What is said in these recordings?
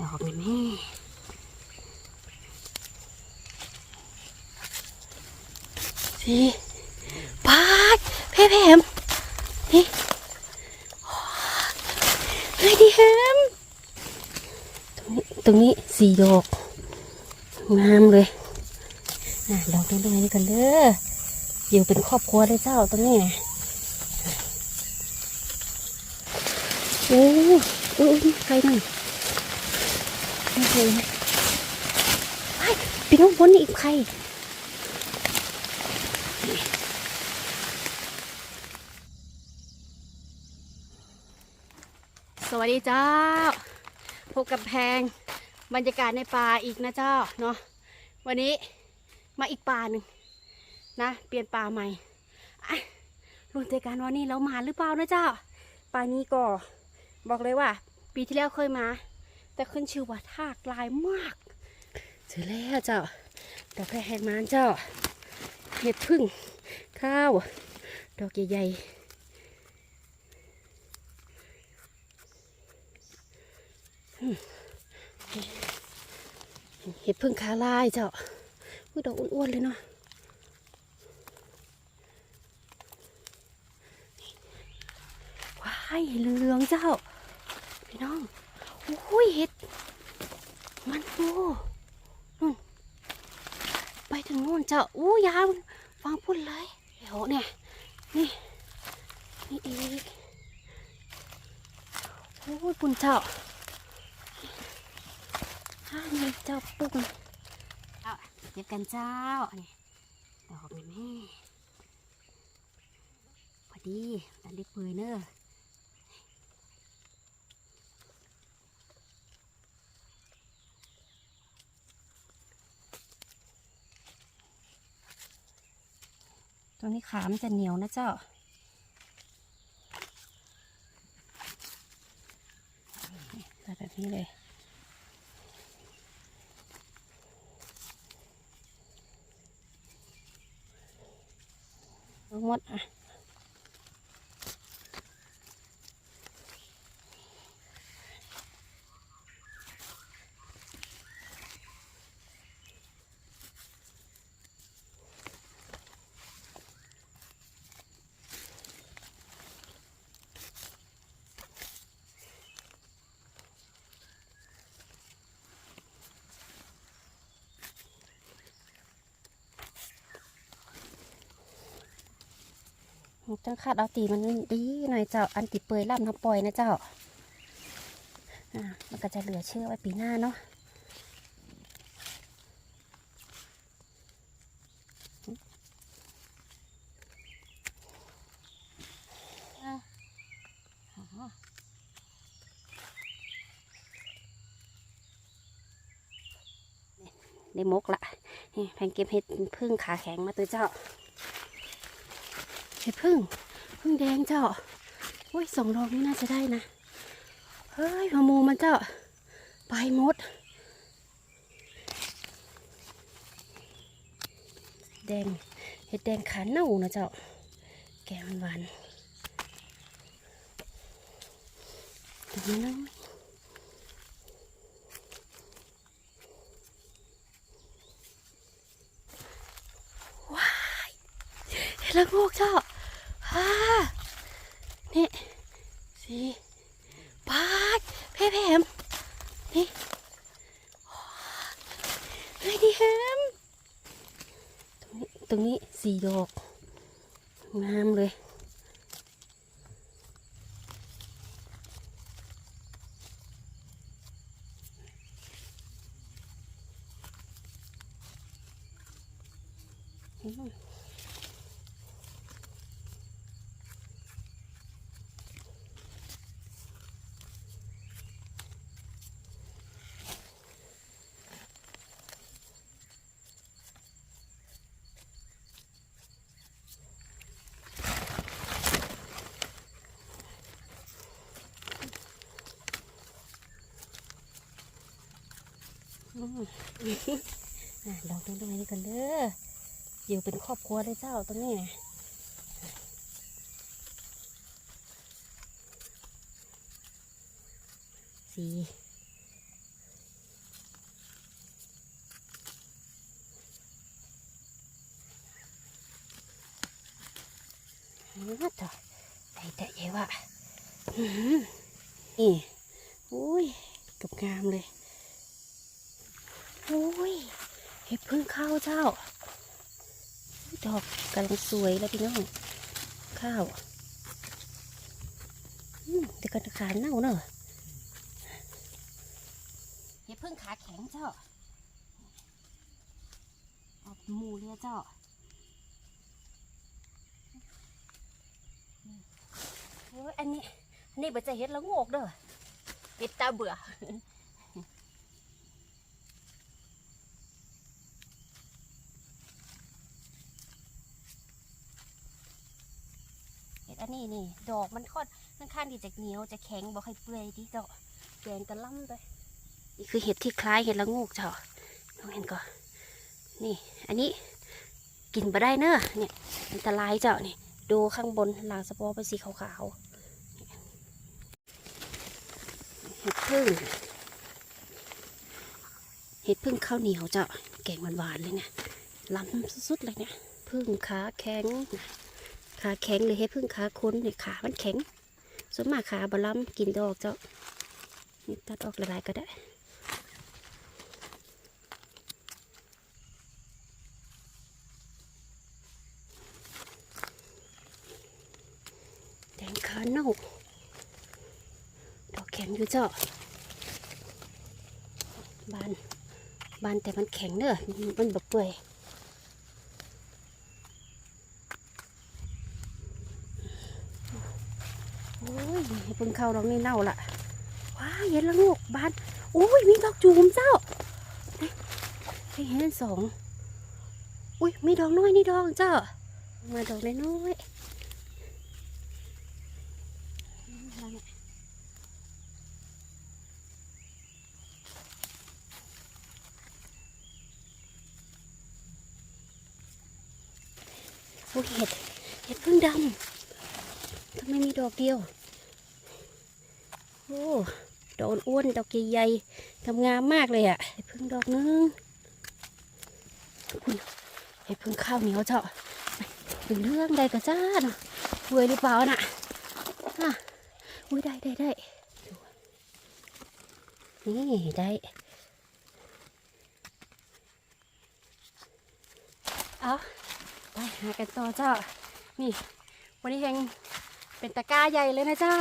ดอกนี่แม่สิปาดเพ่เพมนี่เฮ้ยดีแฮมตรงนี้ตรงนี้สี่ดอกงามเลยน่ะดอกน้อยๆนี่กันเด้ออยู่เป็นครอบครัวเลยเจ้าตรงนี้นะโอ้โอ้ยใครหนึ่ง โอ้โหไปปีน้องบนอีกใครสวัสดีเจ้า พบกับแพงบรรยากาศในป่าอีกนะเจ้าเนาะวันนี้มาอีกป่าหนึ่งนะ เปลี่ยนป่าใหม่รุ่นเจการวันนี้เรามาหรือเปล่านะเจ้าป่านี้ก็บอกเลยว่า ปีที่แล้วเคยมา แต่ขึ้นชื่อว่าทากลายมากเจอแล้วเจ้าดอกแพรแหกมานเจ้าเห็ดพึ่งข้าว ดอกใหญ่ๆเห็ดพึ่งขาลายเจ้าอุ้ยดอกอ้วนๆเลยเนาะว้ายเหลืองเจ้า พี่น้อง โอ้ยเห็ด มันโตนู่น ไปถึงนู่นเจ้าอู้ยาวฟังพูดเลยเดี๋ยวเนี่ย นี่ นี่อีกโอ้ยปุ่นเจ้าฮ่านี่เจ้าปุ๊กเลยเอาเก็บกันเจ้านี่ดอกนี่แม่พอดีตัดเล็กปืนเนอะ ตรงนี้ขามนจะเหนียวนะเจ้าแบบนี้เลยงหมดอะ จังคาดเอาตีมันดีหน่อยเจ้า อันติเปยล่ำน้ำปล่อยนะเจ้า อ่า มันก็จะเหลือเชื่อไว้ปีหน้าเนาะได้มกละนี่แพงเก็บเห็ดพึ่งขาแข็งมาตัวเจ้า เห็ดพึ่งพึ่งแดงเจ้าโอ้ยสองดอกนี่น่าจะได้นะ เฮ้ยพะโมมันเจ้าไปหมด แดงเห็ดแดงขาเน่านะเจ้า แกมันหวานตรงนี้น้อยว้ายเห็ดละโงกเจ้า ปานี่สีปาดเพ่เพมนี่เฮ้ยดีแฮมตรงนี้ตรงนี้สี่ดอกงามเลย ดอกตรงตรงนี้กันเด้ออยู่เป็นครอบครัวได้เจ้าตรงนี้สีน่าจะได้แต่เยอะอะนี่อุ้ยกับงามเลย อุ้ยเห็ดพึ่งข้าวเจ้า ดอกกำลังสวยแล้วพี่น้อง ข้าวอืมแต่ก็ขาเน่าเนอะเห็ดพึ่งขาแข็งเจ้า ออกหมูเลยเจ้าโอ้ยอันนี้ อันนี้บ่จะเฮ็ดแล้วโงกเด้อเฮ็ดตาเบื่อ เฮ็ด อันนี้นี่ดอกมันค่อนค่อนข้างที่จะเหนียวจะแข็งบ่ค่อยเปื่อยดีเจ้าแดงตะล่ำเลยนี่คือเห็ดที่คล้ายเห็ดละโงกเจ้าน้องเห็นก่อนนี่ อันนี้กินบ่ได้เนอะเนี่ยอันตรายเจ้านี่ดูข้างบนหลางสปอร์เป็นสีขาวๆเห็ดพึ่งเห็ดพึ่งข้าวเหนียวเจ้าแกงหวานๆเลยเนี่ยล้ำสุดๆเลยเนี่ยพึ่งขาแข็ง ขาแข็งหรือเห็ดพึ่งขาค้นเนี่ยขามันแข็งส่วนมากขาบล้ำกินดอกเจ้านี่ตัดออกละลายๆก็ได้แดงขาเน่าดอกแข็งอยู่เจ้าบานบานแต่มันแข็งเนอะมันแบบเปื่อยโอ้ยให้ เพิ่งเข้าดอกนี่เน่าละว้าเห็นแล้วลูกบานโอ้ยมีดอกจูมเจ้าให้เห็นสองอุ้ยมีดอกน้อยนี่ดอกเจ้า มาดอกน้อยโอ้เห็ดเห็ดพึ่งดำทำไมมีดอกเดียว โอ้ดอกอ้วนดอกใหญ่ๆงามงามมากเลยอะเห็ดพึ่งดอกนึงคุณเห็ดพึ่งข้าวเหนียวเจ้าเป็นเรื่องใดกับจ้าเนาะเบื่อหรือเปล่าน่ะอะอุ้ยได้ได้ได้นี่ได้เอาไปหากันต่อเจ้า นี่ วันนี้เฮงเป็นตะกร้าใหญ่เลยนะเจ้า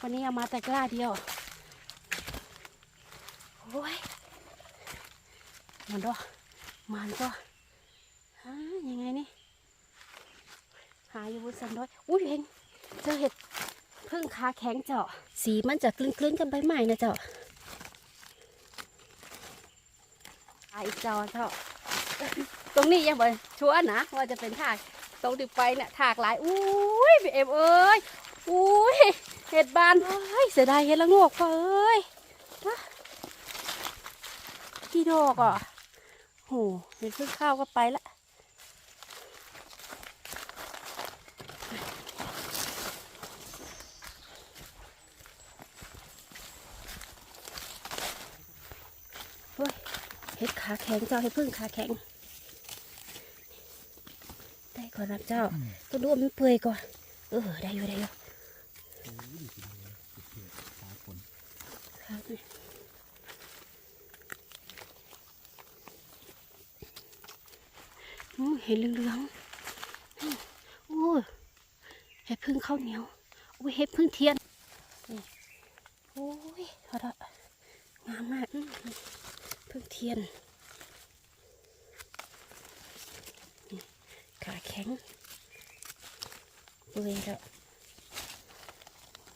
วันนี้เอามาตะกร้าเดียวโอ้ยมันดอมันก็หายังไงนี่หาอยู่บนสันดอยอุ้ยเฮงเจอเห็ดพึ่งขาแข็งเจ้าสีมันจะกลืนๆกันใบไม้นะเจ้าไอาอีกเจาเจ้าตรงนี้ยังบ่ชัวร์นะว่าจะเป็นถากตรงที่ไปเนี่ยถากหลายอุ้ยพี่เอ็มเอ้ยอุ้ย เห็ดบานเอ้ยเสียดายเห็ดละโงกพ่อเอ้ยฮะกี่ดอกอะโหเห็ดเพิ่งเข้าวก็ไปละเฮ้ยเห็ดขาแข็งเจ้าเห็ดพึ่งขาแข็ง ได้ก่อนรับเจ้า ต้องดูว่ามันเปื่อยก่อน เออ ได้อยู่ได้อยู่ครับอืม เห็นเหลืองๆอืมโอ้ยเห็ดพึ่งข้าวเหนียว โอ้ยเห็ดพึ่งเทียนโอ้ยพอละงามมากพึ่งเทียน ขาแข็งเปื่อยแล้ว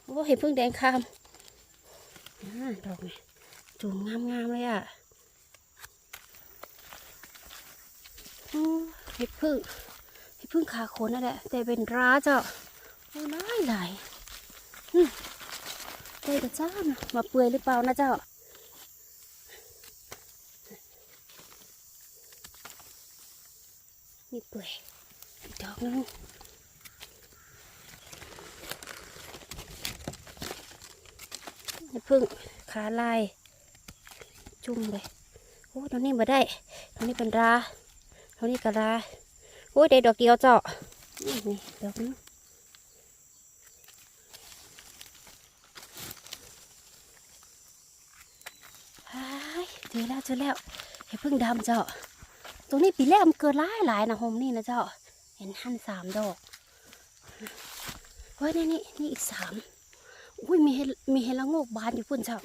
โอ้เห็นพึ่งแดงคาม ดอกนี่จุ่มงามๆเลยอะเห็ดพึ่งเห็ดพึ่งขาโคนนั่นแหละ แต่เป็นร้าเจ้าโอ้หลายหลายอืมได้กับจ้านะมาเปื่อยหรือเปล่านะเจ้านี่เปื่อยอีดอกนึง อย่าพึ่งขาลาย จุ่มเลยโอ้ตรงนี้มาได้ตรงนี้เป็นราตรงนี้กระราโอ้ยได้ดอกเดียวเจาะนี่นี่ดอกนึงเจอแล้วเจอแล้วอย่าพึ่งดำเจาะตรงนี้ปีแรกมันเกิดหลายหลายนะโฮมนี่นะเจาะเห็นหั่นสามดอกเฮ้ยนี่นี่นี่อีกสาม อุ้ยมีเห็ดมีเห็ดละโงกบานอยู่พุ่นเจ้า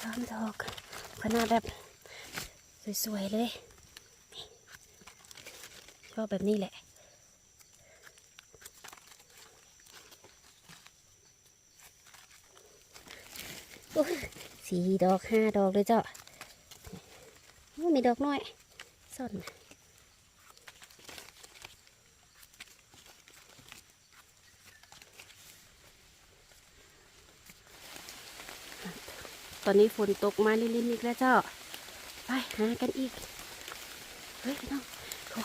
สามดอกขนาดแบบสวยๆเลยชอบแบบนี้แหละสี่ดอกห้าดอกเลยเจ้ามีดอกน้อยซ่อน ตอนนี้ฝนตกมาลินๆอีกแล้วเจ้า ไปหากันอีก เฮ้ยพี่น้อง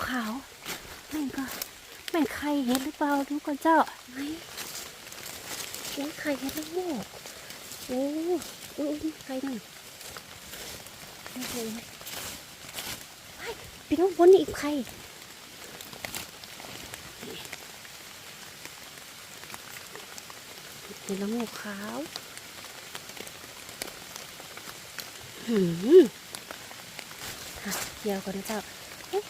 ขาวๆแม่งก็แม่งไข่เห็ดหรือเปล่าดูก่อนเจ้าไหนโอ้ยไข่เห็ดแล้วโว้โอ้ยโอ้ยไข่นั่นโอ้โหไปพี่น้องบนนี่อีกไข่เห็นแล้วโง่ขาว หืมเดี๋ยวก่อนนะเจ้าเอ๊ะ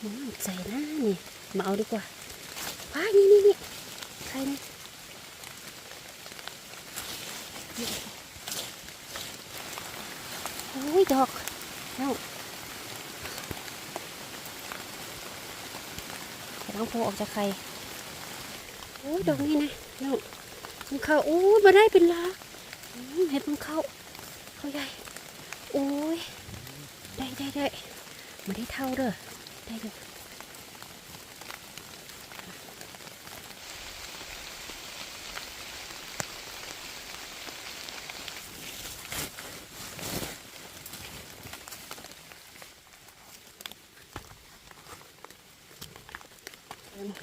มันหมดใจนะนี่มาเอาดีกว่าว้ายนี่นี่นี่ใครนี่โอ้ยดอกเอ้าจะต้องโผล่ออกจากใครโอ้ยดอกนี่นะเอ้ามันเข้าโอ้ยมาได้เป็นลาเห็ดมันเข้า เข้าใหญ่โอ้ยได้ได้ได้มาได้เท่าเด้อได้เด้อ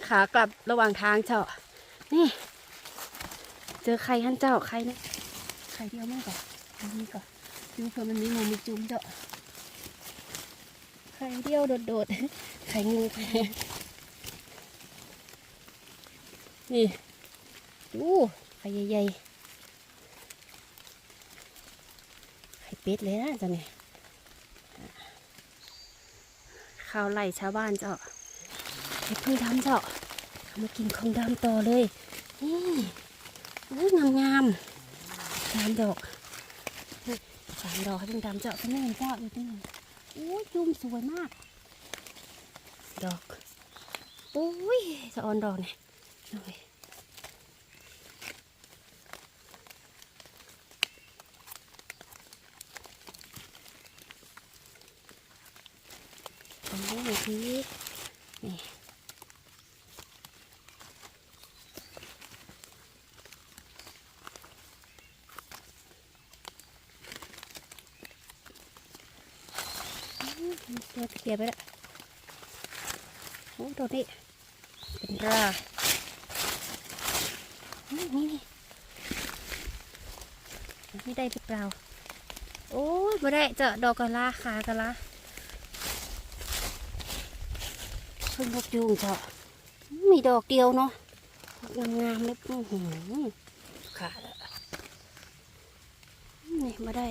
ขากลับระหว่างทางเจ้า นี่ เจอใครท่านเจ้าใครเนี่ยใครเดียวไม่ก่อนเอานี่ก่อน ดูเผื่อมันมีงูมีจุ้มเจ้าใครเดียวโดดๆใครงูนี่ดูไข่ใหญ่ๆไข่เป็ดเลยนะจ้าเนี่ยข้าวไล่ชาวบ้านเจาเห็ดพึ่งดำเจ้าเอามากินของดำต่อเลยนี่อุ้ยงามงามๆสามดอก สามดอกให้พึ่งดำเจ้าที่นี่เจ้าอยู่ที่นี่โอ้ยจุ่มสวยมาก ดอกโอ้ยสะออนดอกเนี่ยเอาไปตรงนี้หน่อยทีนี่ ตัวเคลียร์ไปแล้วโอ้ตัวนี้เป็นรานี่นี่นี่ไม่ได้หรือเปล่า โอ้ยไม่ได้เจาะดอกกะลาขากะลาเพิ่งพบยุงเจาะมีดอกเดียวเนาะงามๆเลยอื้อหือขาดอะนี่มาได้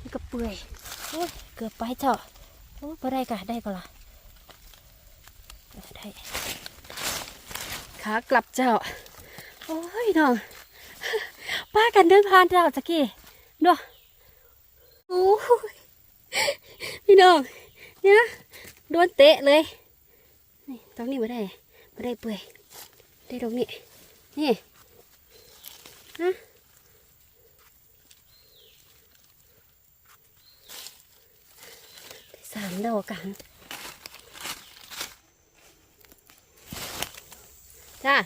นี่ก็เปื่อยโอ้ยเกือบไปเจาะ โอ้บ่ได้กะได้ก็ล่ะเอได้ขากลับเจ้า โอ้ยน้องป้ากันเดินผ่านเจ้าจักกี้เนาะโอ้ยพี่น้องเนี่ยโดนเตะเลยนี่ตรงนี้มาได้มาได้เปื่อยได้ตรงนี้นี่นะ ได้สามดอกกันจ้า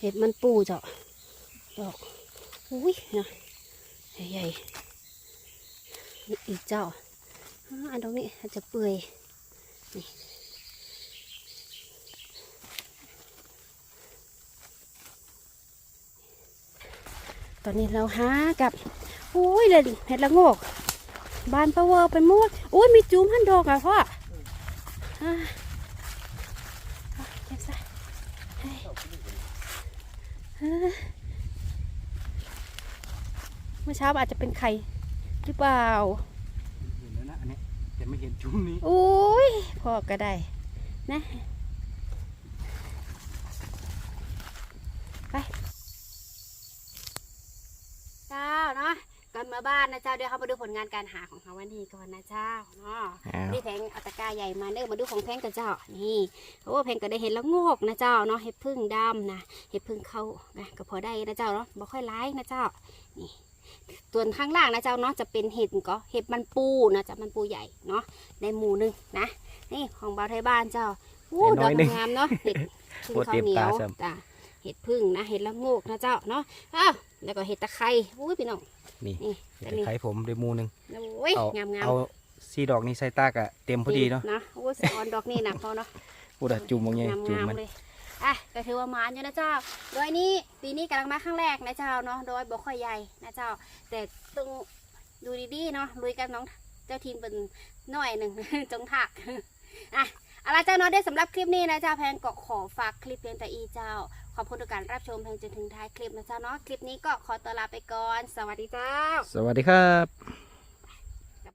เห็ดมันปูเจ้าดอกอุ้ยนะใหญ่ๆนี่อีกเจ้าอ่าอันตรงนี้อาจจะเปื่อยนี่ตอนนี้เราหากับอุ้ยเลยเห็ดละโงก บานประเวอร์ไปหมดอุ้ยมีจูมพันดอกอะพ่ออ่าเอาเก็บซะเมื่อเช้าอาจจะเป็นไข่หรือเปล่าเห็นแล้วนะอันเนี้ยแต่ไม่เห็นช่วงนี้อุ้ยพอก็ได้นะไปเจ้าเนาะก่ อนมาบ้านนะเจ้าเดี๋ยวเขามาดูผลงานการหาของเขาวันนี้ก่อนนะเจ้าเนาะนี่แพงเอาตะกร้าใหญ่มาเด้อมาดูของแพงกับเจ้า นี่โอ้แพงก็ได้เห็นแล้วงอกนะเจ้าเนาะเห็ดพึ่งดำนะเห็ดพึ่งเข้านะก็พอได้นะเจ้าเนาะบ่ค่อยร้ายนะเจ้า นี่ส่วนข้างล่างนะเจ้าเนาะจะเป็นเห็ดก็เห็ดมันปูนะจ๊ะมันปูใหญ่เนาะในหมู่หนึงนะ นี่ของบ่าวไทยบ้านเจ้าอู้ดอกงามๆเนาะเห็ดพึ่งข้าวเหนียวจ้ะ เห็ดพึ่งนะเห็ดละโงกนะเจ้าเนาะอ้าวแล้วก็เห็ดตะไคร้อุ้ยพี่น้อง นี่นี่เดี๋อัยวนนี้ใช้ผมด้วยมูหนึงโอ้ยเอางามๆเอาซีดอกนี้ใส่ตากะเต็มพอดีเนาะนะโอ้ยสะออนดอกนี่นะพอเนาะพูดอะจุ่มมองไงงามจุ่มงามมันเลยอะก็ถือว่ามานอยู่นะเจ้า โดยนี้ปีนี้กำลังมาครั้งแรกนะเจ้าเนาะ โดยบ่ค่อยใหญ่นะเจ้า แต่ต้องดูดีๆเนาะลุยกันน้องเจ้าทีมเป็นหน่อยหนึ่งจงถักอะเอาละไรเจ้าเนาะได้สำหรับคลิปนี้นะเจ้าแพงก็ขอฝากคลิปเพียงแต่อีเจ้า ขอบคุณทุกการรับชมเพลงจนถึงท้ายคลิปนะเจ้าเนาะคลิปนี้ก็ขอตัวลาไปก่อน สวัสดีเจ้า สวัสดีครับ